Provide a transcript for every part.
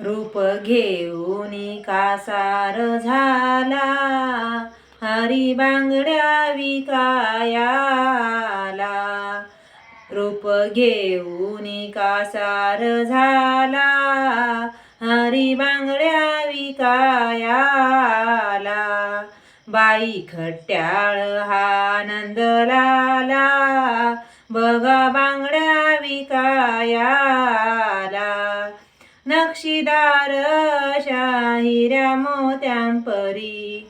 रूप घेऊन कासार झाला. हरी बांगड्या विकायाला. रूप घेऊन कासार झाला. हरी बांगड्या विकायाला. बाई खट्याळ हा नंदलाला बघा बांगड्या विकायाला. नक्षीदार शाहिऱ्या मोत्यांपरी.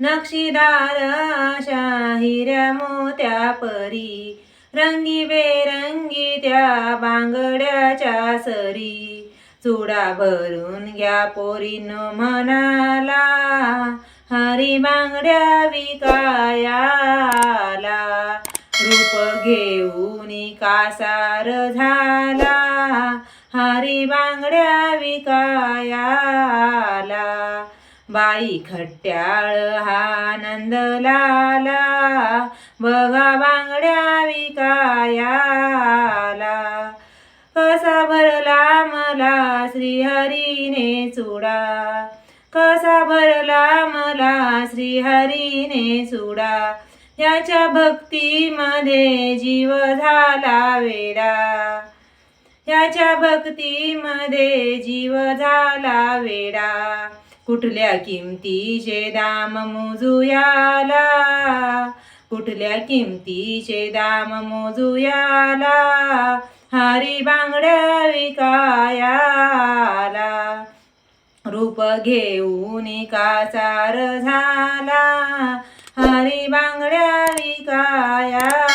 नक्षीदार शाहिऱ्या मोत्या परी रंगी बेरंगी त्या बांगड्याच्या सरी. चुडा भरून घ्या पोरीनो म्हणाला हरी बांगड्या विकायाला. रूप घेऊन कासार झाला. हरी बांगड्या विकायाला बाई खट्याळ हा नंदलाला बघा बांगड्या विकायाला. कसा भरला मला श्रीहरीने चुडा कसा भरला मला श्रीहरीने चुडा याच्या भक्तीमध्ये जीव झाला वेडा. याच्या भक्तीमध्ये जीव झाला वेडा. कुठल्या किमतीचे दाम मोजूयाला? कुठल्या किमतीचे दाम मोजूयाला? हरी बांगड्या विकायाला. रूप घेऊन कासार झाला. हरी बांगड्या विकाया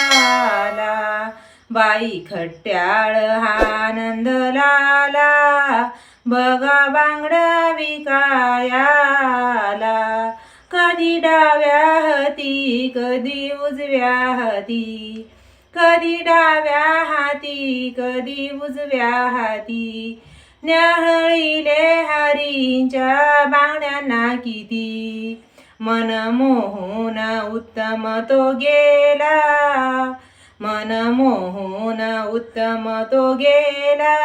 बाई खट्ट्याळ हा नंदलाला बघा बांगड्या विकायाला कधी डाव्या हाती कधी उजव्या हाती. कधी डाव्या हाती कधी उजव्या हाती. न्याहळीले हरींच्या बांगड्यांना किती? मन मोहून उत्तम तो गेला. मन मोहून उत्तम तो गेला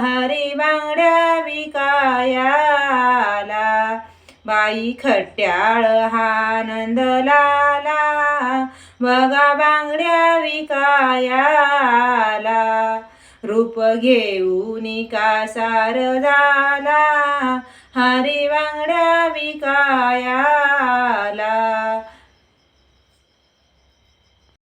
हरी बांगड्या विकायाला. बाई खट्याळ हा नंदलाला बघा बांगड्या विकायाला. रूप घेऊन कासार झाला. हरी बांगड्या विकाया